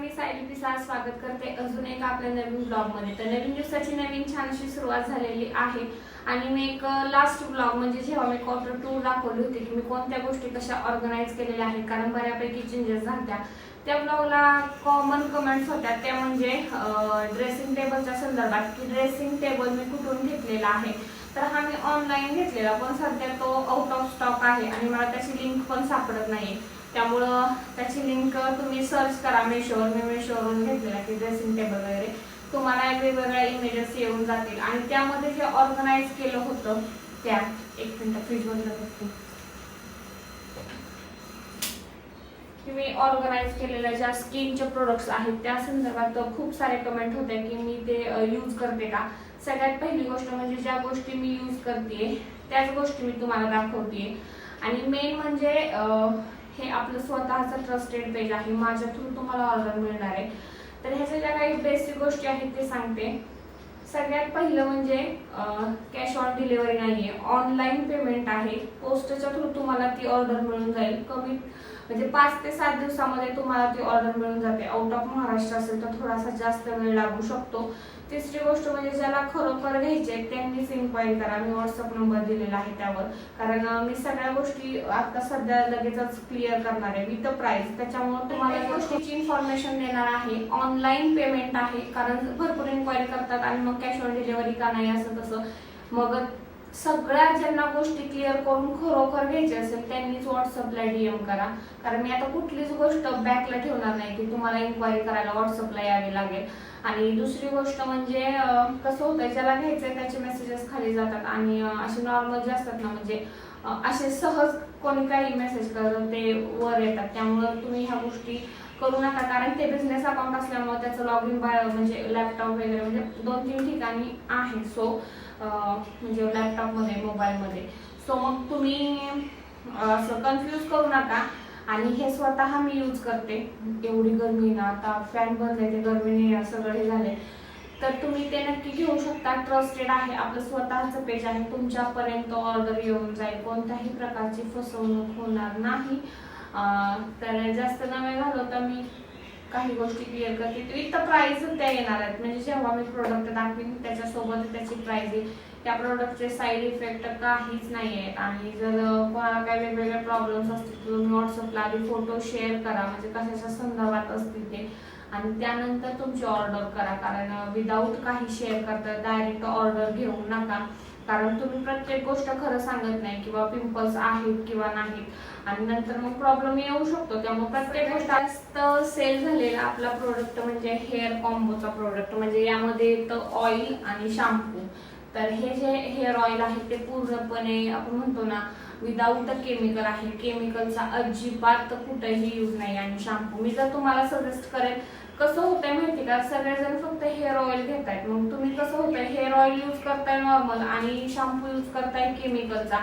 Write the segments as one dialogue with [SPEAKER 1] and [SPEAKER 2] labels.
[SPEAKER 1] मी सायली पिसाळ स्वागत करते. अजून एक आपल्या नवीन ब्लॉगमध्ये तर नवीन दिवसाची नवीन छान अशी सुरुवात झालेली आहे. आणि मी एक लास्ट ब्लॉग म्हणजे जेव्हा मी क्वार्टर टू दाखवली होती की मी कोणत्या गोष्टी कशा ऑर्गनाईज केलेल्या आहेत कारण बऱ्यापैकी चेंजेस झाल्या. त्या ब्लॉगला कॉमन कमेंट्स होत्या. त्या म्हणजे ड्रेसिंग टेबलच्या संदर्भात की ड्रेसिंग टेबल मी कुठून घेतलेला आहे. तर हा मी ऑनलाईन घेतलेला पण सध्या तो आउट ऑफ स्टॉक आहे आणि मला त्याची लिंक पण सापडत नाही त्यामुळं त्याची लिंक तुम्ही सर्च करा मेशोवर मी मेशोवरून घेतलेला की ड्रेसिंग टेबल वगैरे. तुम्हाला वेगवेगळ्या इमेजेस येऊन जातील. आणि त्यामध्ये जे ऑर्गनाईज केलं होतं त्या एक मिनिट फ्रीजमध्ये बघते की मी ऑर्गनाईज केलेल्या ज्या स्किनचे प्रोडक्ट्स आहेत त्या संदर्भात खूप सारे कमेंट होते की मी ते यूज करते का? सगळ्यात पहिली गोष्ट म्हणजे ज्या गोष्टी मी यूज करते त्याच गोष्टी मी तुम्हाला दाखवते आणि मेन म्हणजे हे आपलं स्वतःचं ट्रस्टेड पेज आहे. माझ्या थ्रू तुम्हाला ऑर्डर मिळणार आहे. तर ह्याच्या ज्या काही बेसिक गोष्टी आहेत ते सांगते. सगळ्यात पहिलं म्हणजे कॅश ऑन डिलिव्हरी नाही आहे ऑनलाईन पेमेंट आहे. पोस्टच्या थ्रू तुम्हाला ती ऑर्डर मिळून जाईल. कमी म्हणजे पाच ते सात दिवसामध्ये तुम्हाला ती ऑर्डर मिळून जाते. आउट ऑफ महाराष्ट्र असेल तर थोडासा जास्त वेळ लागू शकतो. तिसरी गोष्ट म्हणजे ज्याला खरोखर घ्यायचे त्यांनीच इन्क्वायरी करा. मी व्हॉट्सअप नंबर दिलेला आहे त्यावर. कारण मी सगळ्या गोष्टी आता सध्या लगेचच क्लिअर करणार आहे. विथ प्राइस त्याच्यामुळे तुम्हाला गोष्टीची इन्फॉर्मेशन देणार आहे. ऑनलाईन पेमेंट आहे. कारण भरपूर इन्क्वायरी करतात आणि मग कॅश ऑन डिलिव्हरी का नाही असं तसं. मग सगळ्या ज्यांना गोष्टी क्लिअर करून खरोखर घ्यायची असेल त्यांनीच व्हॉट्सअपला डीएम करा. कारण मी आता कुठलीच गोष्ट बॅकला ठेवणार नाही की तुम्हाला इन्क्वायरी करायला व्हॉट्सअपला यावे लागेल. आणि दुसरी गोष्ट म्हणजे कसं होतं ज्याला घ्यायचंय त्याचे मेसेजेस खाली जातात. आणि असे नॉर्मल जे असतात ना म्हणजे असे सहज कोणी काही मेसेज करत ते वर येतात. त्यामुळं तुम्ही ह्या गोष्टी करू नका. कारण ते बिझनेस अकाउंट असल्यामुळे त्याचं लॉग इन बाय म्हणजे लॅपटॉप वगैरे म्हणजे दोन तीन ठिकाणी आहे. सो म्हणजे लॅपटॉपमध्ये मोबाईलमध्ये सो मग तुम्ही असं कन्फ्यूज करू नका. आणि हे स्वतः मी यूज करते. एवढी गरमी ना आता फॅन बंद आहे ते गरमीने सगळं हे झाले तर तुम्ही ते नक्की घेऊ शकता. ट्रस्टेड आहे आपलं स्वतःचं पेज आहे. तुमच्यापर्यंत ऑर्डर येऊन जाईल. कोणत्याही प्रकारची फसवणूक होणार नाही. तर जास्त नवे घालवता मी काही गोष्टी क्लिअर करते. विथ प्राइस त्या येणार आहेत. म्हणजे जेव्हा मी प्रोडक्ट दाखवीन त्याच्यासोबत त्याची प्राइस येईल. त्या प्रोडक्टचे साईड इफेक्ट काहीच नाही आहेत आणि जर कोणाला काही वेगवेगळे प्रॉब्लेम्स असतील तर तुम्ही व्हॉट्सअपला आधी फोटो शेअर करा. म्हणजे कशाच्या संदर्भात असतील ते. आणि त्यानंतर तुमची ऑर्डर करा. कारण विदाऊट काही शेअर करता डायरेक्ट ऑर्डर घेऊ नका. कारण तुम्ही प्रत्येक गोष्ट खरं सांगत नाही किंवा पिंपल्स आहेत किंवा नाहीत. आणि नंतर मग प्रॉब्लेम येऊ शकतो. त्यामुळे प्रत्येक गोष्ट जास्त सेल झालेला आपला प्रोडक्ट म्हणजे हेअर कॉम्बोचा प्रोडक्ट म्हणजे यामध्ये येतं ऑइल आणि शॅम्पू तर हे जे हेअर ऑइल आहे ते पूर्णपणे आपण म्हणतो ना विदाऊट केमिकल आहे. केमिकलचा अजिबात कुठेही यूज नाही. आणि शॅम्पू मी जर तुम्हाला सजेस्ट करेन कसं होतंय माहिती का? सगळेजण फक्त हेअर ऑइल घेतायत. मग तुम्ही कसं होतंय? हेअर ऑइल यूज करताय नॉर्मल आणि शॅम्पू यूज करताय केमिकलचा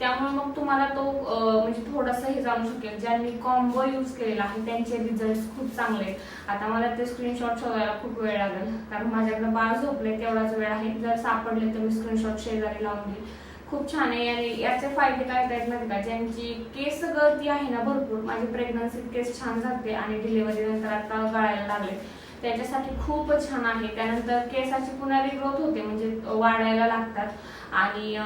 [SPEAKER 1] त्यामुळे मग तुम्हाला तो म्हणजे थोडासा हे जाणू शकेल. ज्यांनी कॉम्बो यूज केलेला आहे त्यांचे रिझल्ट खूप चांगले आहेत. आता मला ते स्क्रीनशॉट शोधायला खूप वेळ लागेल. कारण माझ्याकडे बाळ झोपले तेवढाच वेळ आहे. जर सापडले तर मी स्क्रीनशॉट शेजारी लावून देईल. खूप छान आहे आणि याचे फायदे काय आहेत माहिती का? ज्यांची केस गळती आहे ना भरपूर माझी प्रेग्नन्सीत केस छान जाते आणि डिलिव्हरी नंतर आता गळायला लागले. त्याच्यासाठी खूप छान आहे. त्यानंतर केसाची पुन्हा रिग्रोथ होते म्हणजे वाढायला लागतात. आणि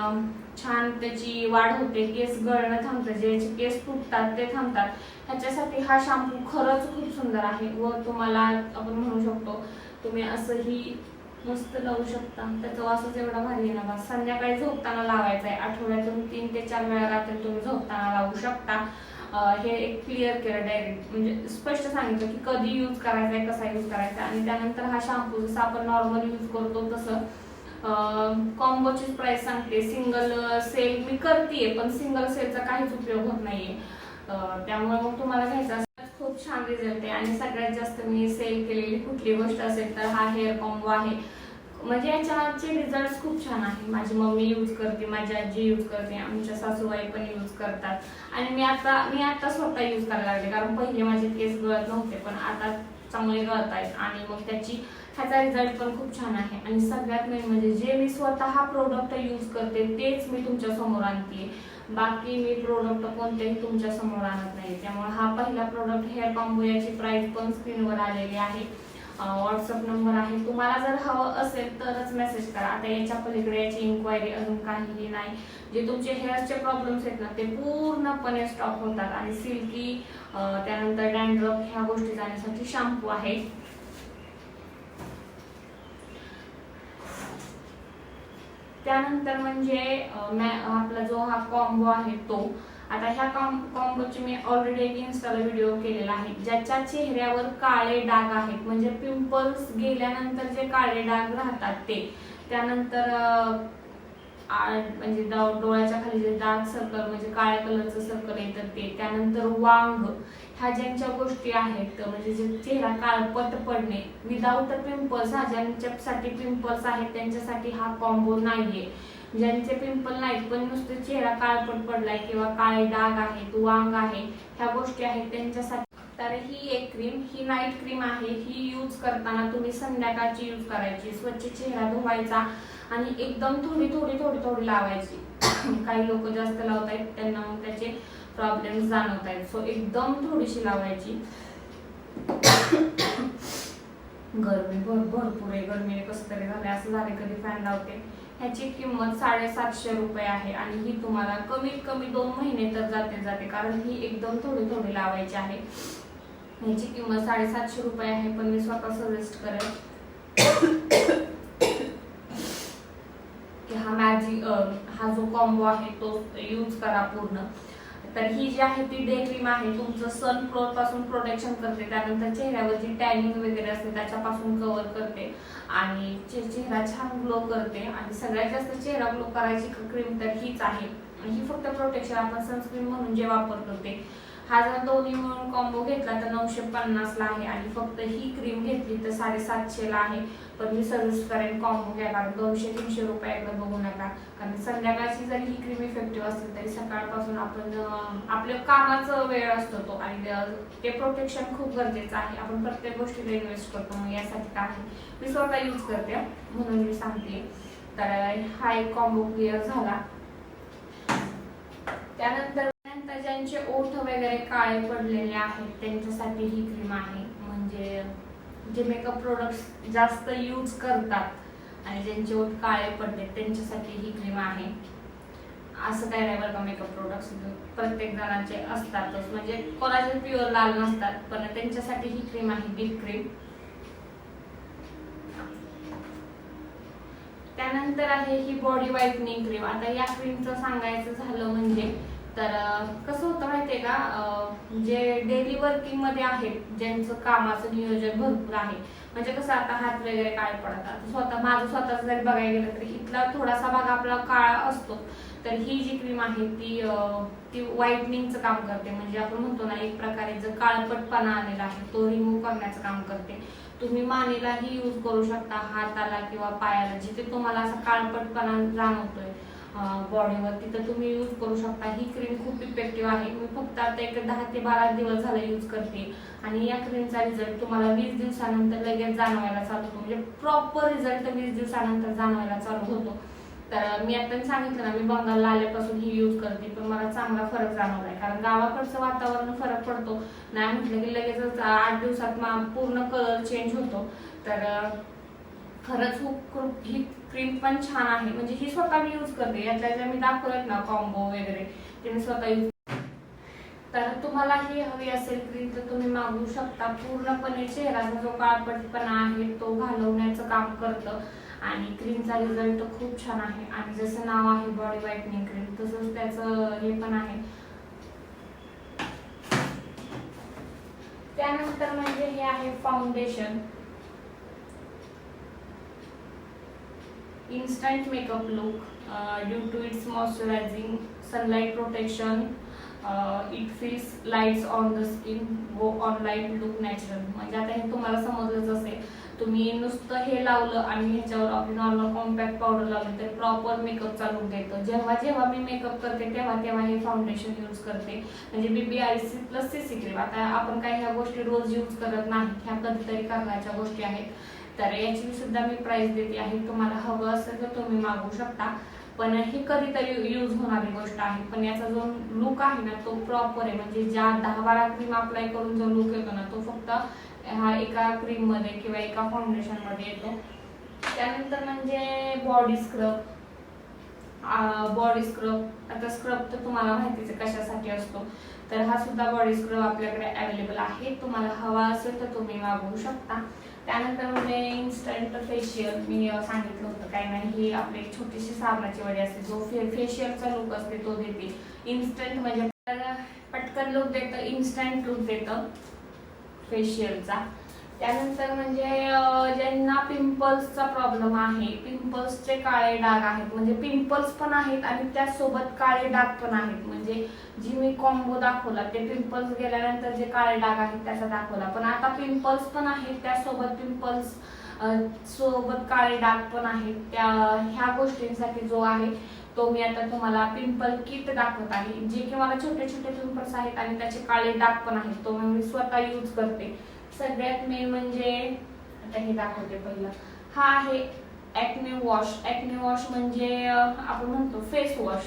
[SPEAKER 1] छान त्याची वाढ होते. केस गळणं थांबतं ज्याचे केस फुटतात ते थांबतात. ह्याच्यासाठी हा शॅम्पू खरंच खूप सुंदर आहे. व तुम्हाला आपण म्हणू शकतो तुम्ही असंही मस्त लावू शकता. त्याचा वासच एवढा भारी आहे ना बस संध्याकाळी झोपताना लावायचा आहे आठवड्यातून तीन ते चार वेळा रात्री तुम्ही झोपताना लावू शकता. हे एक क्लिअर केलं डायरेक्ट म्हणजे स्पष्ट सांगितलं की कधी यूज करायचा आहे कसा यूज करायचा आणि त्यानंतर हा शॅम्पू जसं आपण नॉर्मल यूज करतो तसं कॉम्बोचीच प्राइस सांगते. सिंगल सेल मी करते पण सिंगल सेलचा काहीच उपयोग होत नाहीये. त्यामुळे मग तुम्हाला घ्यायचा असेल तर खूप छान रिझल्ट आहे. आणि सगळ्यात जास्त मी सेल केलेली कुठली गोष्ट असेल तर हा हेअर कॉम्बो आहे. म्हणजे याच्याचे रिझल्ट खूप छान आहे माझी मम्मी यूज करते माझी आजी यूज करते आमच्या सासूबाई पण यूज करतात. आणि मी आता मी आता स्वतः यूज करायला लागले कारण पहिले माझे केस गळत नव्हते पण आता चांगले गळत आहेत. आणि मग त्याची ह्याचा रिझल्ट पण खूप छान आहे. आणि सगळ्यात मेन म्हणजे जे मी स्वतः प्रोडक्ट यूज करते तेच मी तुमच्यासमोर आणते. बाकी मी प्रोडक्ट कोणतेही तुमच्यासमोर आणत नाही. त्यामुळे हा पहिला प्रोडक्ट हेअर कॉम्बो याची प्राईस पण स्क्रीनवर आलेली आहे. व्हॉट्सअप नंबर आहे. तुम्हाला जर हवं असेल तरच मेसेज करा. आता याच्या पलीकडे याची इन्क्वायरी अजून काहीही नाही. जे तुमचे हेअरचे प्रॉब्लेम्स आहेत ना ते पूर्णपणे स्टॉप होतात. आणि सिल्की त्यानंतर डॅन्ड्रफ ह्या गोष्टी जाण्यासाठी शॅम्पू आहे. त्यानंतर म्हणजे मॅ- आपला जो हा कॉम्बो आहे तो आता ह्या कॉम कॉम्बोची मी ऑलरेडी एक इन्स्टाला व्हिडिओ केलेला आहे. ज्याच्या चेहऱ्यावर काळे डाग आहेत. म्हणजे पिंपल्स गेल्यानंतर जे काळे डाग राहतात ते. त्यानंतर म्हणजे डोळ्याच्या खाली जे डार्क सर्कल म्हणजे काळ्या कलरचं सर्कल येतं ते. त्यानंतर वांग. ह्या ज्यांच्या गोष्टी आहेत म्हणजे जे चेहरा काळपट पडणे. विदाऊट पिंपल्स हा ज्यांच्यासाठी पिंपल्स आहेत त्यांच्यासाठी हा कॉम्बो नाहीये. ज्यांचे पिंपल नाहीत पण नुसते चेहरा काळपट पडलाय किंवा काळे डाग आहेत वांग आहे ह्या गोष्टी आहेत त्यांच्यासाठी. तर ही एक क्रीम ही नाईट क्रीम आहे ही यूज करताना तुम्ही संध्याकाळची यूज करायची. स्वच्छ चेहरा धुवायचा आणि एकदम थोडी थोडी थोडी थोडी लावायची. काही लोक जास्त लावत आहेत त्यांना मग त्याचे प्रॉब्लेम जाणवत आहेत सो एकदम थोडीशी लावायची. गरमी भर भरपूर आहे. गरमीने कसं तरी झालं असं झालंय कधी फॅन लावते. ह्याची किंमत साडेसातशे रुपये आहे आणि ही तुम्हाला कमीत कमी दोन महिने तर जाते जाते कारण ही एकदम थोडी थोडी लावायची आहे. ह्याची किंमत साडेसातशे रुपये आहे पण मी स्वतः सजेस्ट करेल की हा मॅजिक हा जो कॉम्बो आहे तो यूज करा पूर्ण. तर ही जी आहे ती डे क्रीम आहे. तुमचं सन क्लोथपासून प्रोटेक्शन करते. त्यानंतर चेहऱ्यावर जी टॅनिंग वगैरे असते त्याच्यापासून कव्हर करते. आणि चेहरा छान ग्लो करते. आणि सगळ्यात जास्त चेहरा ग्लो करायची क्रीम तर हीच आहे. आणि ही फक्त प्रोटेक्शन आपण सनस्क्रीन म्हणून जे वापरतो ते. हा जर दोन्ही मिळून कॉम्बो घेतला तर नऊशे पन्नासला आहे आणि फक्त ही क्रीम घेतली तर साडेसातशेला आहे. पण मी सजेस्ट करेन कॉम्बो घ्यायला दोनशे तीनशे रुपयाकडे बघू नका. कारण संध्याकाळची जरी ही क्रीम इफेक्टिव्ह असेल तरी सकाळपासून आपण आपल्या कामाचा वेळ असतो तो आणि ते प्रोटेक्शन खूप गरजेचं आहे. आपण प्रत्येक गोष्टीला इन्व्हेस्ट करतो मग यासाठी काय आहे. मी स्वतः यूज करते म्हणून मी सांगते. तर हा एक कॉम्बो क्लिअर झाला. त्यानंतर त्यानंतर ज्यांचे ओठ वगैरे काळे पडलेले आहेत त्यांच्यासाठी ही क्रीम आहे. म्हणजे जे मेकअप प्रोडक्ट्स जास्त यूज करतात आणि ज्यांचे ओठ काळे पडले त्यांच्यासाठी ही क्रीम आहे. असं काय नाही बरं का मेकअप प्रोडक्ट्स प्रत्येक जणांचे असतातच. म्हणजे कोणाचे प्युअर लाल नसतात पण त्यांच्यासाठी ही क्रीम आहे डीप क्रीम त्यानंतर आहे ही बॉडी व्हाईटनिंग क्रीम आता या क्रीमचं सांगायचं झालं म्हणजे तर कसं होतं माहितीये का? जे डेली वर्किंगमध्ये आहेत ज्यांचं कामाचं नियोजन भरपूर आहे म्हणजे कसं आता हात वगैरे काय पडतात? स्वतः माझं स्वतःच जरी बघायला गेलं तर इथला थोडासा भाग आपला काळा असतो. तर ही जी क्रीम आहे ती ती व्हाईटनिंगचं काम करते. म्हणजे आपण म्हणतो ना एक प्रकारे जर काळपटपणा आलेला आहे तो रिमूव्ह करण्याचं काम करते. तुम्ही मानेलाही यूज करू शकता हाताला किंवा पायाला जिथे तुम्हाला असा काळपटपणा जाणवतोय. बॉडीवर तिथं तुम्ही यूज करू शकता. ही क्रीम खूप इफेक्टिव्ह आहे. मी फक्त आता एक दहा ते बारा दिवस झालं यूज करते. आणि या क्रीमचा रिझल्ट तुम्हाला वीस दिवसानंतर लगेच जाणवायला चालू होतो. म्हणजे प्रॉपर रिझल्ट वीस दिवसानंतर जाणवायला चालू होतो. तर मी आता सांगितलं ना मी बंगालला आल्यापासून ही यूज करते. पण मला चांगला फरक जाणवलाय. कारण गावाकडचं वातावरण फरक पडतो. नाही म्हटलं की लगेचच आठ दिवसात पूर्ण कलर चेंज होतो. तर खरंच खूप खूप ही क्रीम पण छान आहे. म्हणजे ही स्वतः मी यूज करते. यातल्या ज्या मी दाखवल्यात ना कॉम्बो वगैरे. ते मी स्वतः यूज तर तुम्हाला ही हवी असेल क्रीम तर तुम्ही मागवू शकता. पूर्णपणे चेहऱ्याचा जो काळपटपणा आहे तो घालवण्याचं काम करतं. आणि क्रीमचा रिझल्ट खूप छान आहे. आणि जसं नाव आहे बॉडी व्हाईटनिंग क्रीम तसंच त्याचं हे पण आहे. त्यानंतर म्हणजे हे आहे foundation instant makeup look due to it's its sunlight protection it feels lights on the skin go on light look natural म्हणजे आता हे तुम्हाला समजलंच असेल. तुम्ही नुसतं हे लावलं आणि ह्याच्यावर आपली नॉर्मल कॉम्पॅक्ट पावडर लावली तर प्रॉपर मेकअप चालून देतं. जेव्हा जेव्हा मी मेकअप करते तेव्हा तेव्हा हे फाउंडेशन यूज करते. म्हणजे BB I C plus C C cream आता आपण काही ह्या गोष्टी रोज यूज करत नाही. ह्या कधीतरी करण्याच्या गोष्टी आहेत. तर याची सुद्धा मी प्राइस देते आहे. तुम्हाला हवं असेल तर तुम्ही मागू शकता. पण ही कधीतरी यूज होणारी गोष्ट आहे. पण याचा जो लुक आहे ना तो प्रॉपर आहे. म्हणजे ज्या दहा बारा क्रीम अप्लाय करून जो लुक येतो ना तो फक्त हा एका क्रीममध्ये किंवा एका फाउंडेशनमध्ये येतो. त्यानंतर म्हणजे बॉडी स्क्रब बॉडी स्क्रब आता स्क्रब तर तुम्हाला माहितीच आहे कशासाठी असतो. तर हा सुद्धा बॉडी स्क्रब आपल्याकडे अवेलेबल आहे. तुम्हाला हवा असेल तर तुम्ही मागवू शकता. त्यानंतर म्हणजे इन्स्टंट फेशियल मी सांगितलं होतं काय नाही ही आपली एक छोटीशी साबणाची वडी असते जो फे फेशियलचा लुक असते तो देते. इन्स्टंट म्हणजे पटकन लुक देतं इन्स्टंट लुक देतं फेशियलचा त्यानंतर म्हणजे ज्यांना पिंपल्सचा प्रॉब्लेम आहे पिंपल्सचे काळे डाग आहेत म्हणजे पिंपल्स पण आहेत आणि त्यासोबत काळे डाग पण आहेत. म्हणजे जी मी कॉम्बो दाखवला ते पिंपल्स गेल्यानंतर जे काळे डाग आहेत त्याचा दाखवला. पण आता पिंपल्स पण आहेत त्यासोबत पिंपल्स सोबत काळे डाग पण आहेत. त्या ह्या गोष्टींसाठी जो आहे तो मी आता तुम्हाला पिंपल किट दाखवत आहे. जे की मला छोटे छोटे पिंपल्स आहेत आणि त्याचे काळे डाग पण आहेत तो मी स्वतः यूज करते. सगळ्यात मेन म्हणजे आता हे दाखवते पहिलं. हा आहे ॲक्ने वॉश ॲक्ने वॉश म्हणजे आपण म्हणतो फेस वॉश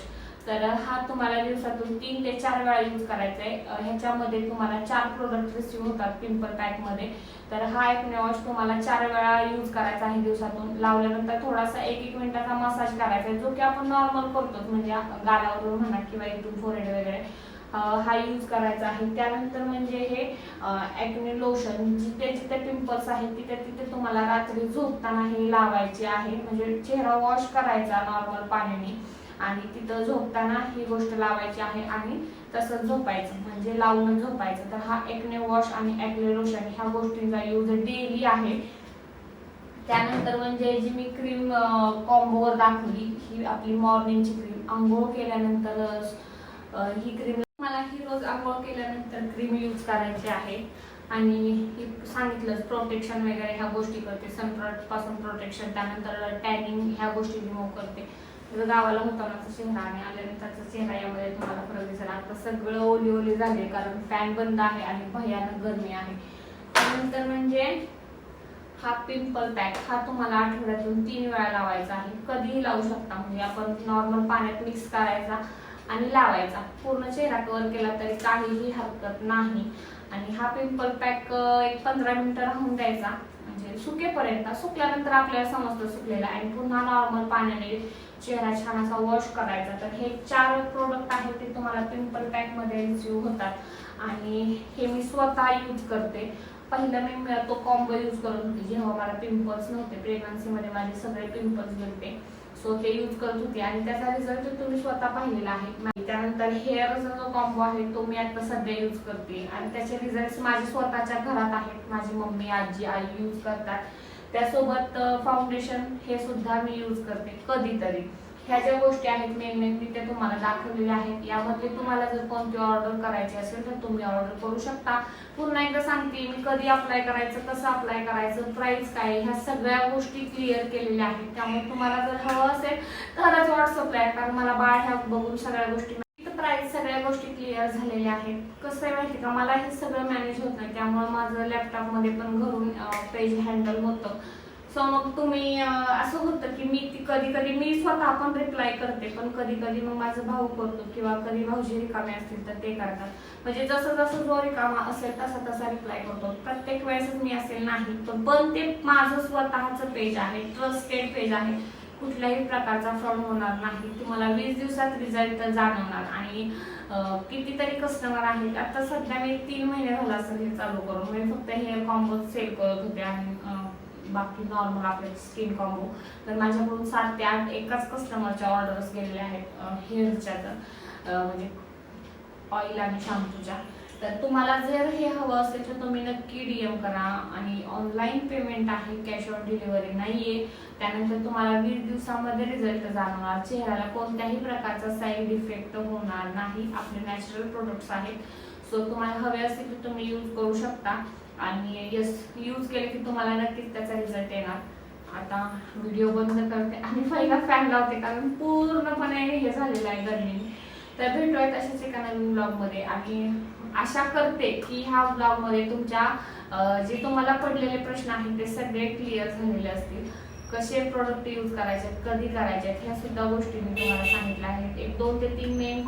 [SPEAKER 1] तर हा तुम्हाला दिवसातून तीन ते चार वेळा यूज करायचा आहे ह्याच्यामध्ये तुम्हाला चार प्रोडक्ट रिसिव्ह होतात पिंपल पॅकमध्ये तर हा ॲक्ने वॉश तुम्हाला चार वेळा यूज करायचा आहे दिवसातून. लावल्यानंतर थोडासा एक एक मिनिटाचा मसाज करायचा आहे जो की आपण नॉर्मल करतो म्हणजे गालावरून म्हणा किंवा इथून फोरेड वगैरे. हा यूज करायचा आहे. त्यानंतर म्हणजे हे ॲक्ने लोशन जिथे जिथे पिंपल्स आहेत तिथे तिथे तुम्हाला रात्री झोपताना हे लावायचे आहे. म्हणजे चेहरा वॉश करायचा नॉर्मल पाण्याने आणि तिथं झोपताना ही गोष्ट लावायची आहे आणि तसंच झोपायचं. म्हणजे लावून झोपायचं. तर हा एक्ने वॉश आणि ॲक्ने लोशन ह्या गोष्टींचा यूज डेली आहे. त्यानंतर म्हणजे जी मी क्रीम कॉम्बोवर दाखवली ही आपली मॉर्निंगची क्रीम आंघोळ केल्यानंतर ही क्रीम ही रोज आंघोळ केल्यानंतर क्रीम यूज करायची आहे. आणि सांगितलंच प्रोटेक्शन वगैरे ह्या गोष्टी करते. सनप्रॉटपासून प्रोटेक्शन त्यानंतर टॅनिंग ह्या गोष्टी रिमूव्ह करते. जर गावाला होता माझा चेहरा आणि आल्यानंतरचा चेहरा यामध्ये तुम्हाला फरक दिसेल. आता सगळं ओली ओली झाले कारण फॅन बंद आहे आणि भयानक गरमी आहे. त्यानंतर म्हणजे हा पिंपल पॅक हा तुम्हाला आठवड्यातून तीन वेळा लावायचा आहे. कधीही लावू शकता. म्हणजे आपण नॉर्मल पाण्यात मिक्स करायचा. आणि लावायचा. पूर्ण चेहरा कव्हर केला तरी काहीही हरकत नाही. आणि हा पिंपल पॅक एक पंधरा मिनिटं राहून द्यायचा. म्हणजे सुकेपर्यंत सुकल्यानंतर आपल्याला समजतं सुकलेला आणि पुन्हा नॉर्मल पाण्याने चेहरा छान असा वॉश करायचा. तर हे चार प्रोडक्ट आहेत ते तुम्हाला पिंपल पॅकमध्ये रिसिव्ह होतात. आणि हे मी स्वतः यूज करते. पहिलं मी तो कॉम्बो यूज करत होते. जेव्हा मला पिंपल्स नव्हते प्रेग्नन्सीमध्ये माझे सगळे पिंपल्स गेलते सो ते यूज करत होते आणि त्याचा रिझल्ट तुम्ही स्वतः पाहिलेला आहे. त्यानंतर हेअरचा जो कॉम्बो आहे तो मी आता सध्या यूज करते. आणि त्याचे रिझल्ट माझे स्वतःच्या घरात आहेत. माझी मम्मी आजी आई यूज करतात. त्यासोबत फाउंडेशन हे सुद्धा मी यूज करते कधीतरी. ह्या ज्या गोष्टी आहेत मेन मेन मी त्या तुम्हाला दाखवलेल्या आहेत. यामध्ये तुम्हाला जर कोणती ऑर्डर करायची असेल तर तुम्ही ऑर्डर करू शकता. पुन्हा एकदा सांगते मी कधी अप्लाय करायचं कसं अप्लाय करायचं प्राइस काय ह्या सगळ्या गोष्टी क्लिअर केलेल्या आहेत. त्यामुळे तुम्हाला जर हवं असेल तरच व्हॉट्सअपला आहे कारण मला बाळ ह्या बघून सगळ्या गोष्टी प्राइस सगळ्या गोष्टी क्लिअर झालेल्या आहेत. कसं आहे माहिती का? मला हे सगळं मॅनेज होत नाही. त्यामुळे माझं लॅपटॉपमध्ये पण घरून पेज हँडल होतं. सो मग तुम्ही असं होतं की मी ती कधी कधी मी स्वतः पण रिप्लाय करते पण कधी कधी मग माझं भाऊ करतो किंवा कधी भाऊजी रिकामे असतील तर ते करतात. म्हणजे जसं जसं जो रिकामा असेल तसा तसा रिप्लाय करतो. प्रत्येक वेळेसच मी असेल नाही तर पण ते माझं स्वतःचं पेज आहे ट्रस्टेड पेज आहे. कुठल्याही प्रकारचा फ्रॉड होणार नाही. तुम्हाला वीस दिवसात रिझल्ट जाणवणार. आणि कितीतरी कस्टमर आहेत. आता सध्या मी तीन महिने झाला असेल हे चालू करून. मी फक्त हेअर कॉम्बो सेल करत होते आणि बाकी नॉर्मल आपले स्किन कॉम्बो तर माझ्याकडून सात ते आठ एकाच कस्टमरच्या ऑर्डर्स गेलेल्या आहेत हेअरच्या तर. म्हणजे ऑइल आणि शॅम्पूच्या तर तुम्हाला जर हे हवं असेल तर तुम्ही नक्की डी एम करा. आणि ऑनलाईन पेमेंट आहे कॅश ऑन डिलिव्हरी नाही आहे त्यानंतर तुम्हाला वीस दिवसामध्ये रिझल्ट जाणवणार चेहऱ्याला कोणत्याही प्रकारचा साईड इफेक्ट होणार नाही. आपले नॅचरल प्रोडक्ट्स आहेत. सो तुम्हाला हवे असेल तर तुम्ही यूज करू शकता. आणि यस यूज केले की तुम्हाला नक्कीच त्याचा रिझल्ट येणार. आता व्हिडिओ बंद करते आणि पहिला फॅन लावते कारण पूर्णपणे हे झालेलं आहे गर्मी. तर भेटूयात अशाच एका नवीन ब्लॉगमध्ये आणि आशा करते की ह्या ब्लॉगमध्ये तुमच्या जे तुम्हाला पडलेले प्रश्न आहेत ते सगळे क्लिअर झालेले असतील. कसे प्रोडक्ट यूज करायचे कधी करायचे ह्या सुद्धा गोष्टी मी तुम्हाला सांगितल्या आहेत. एक दोन ते तीन मेन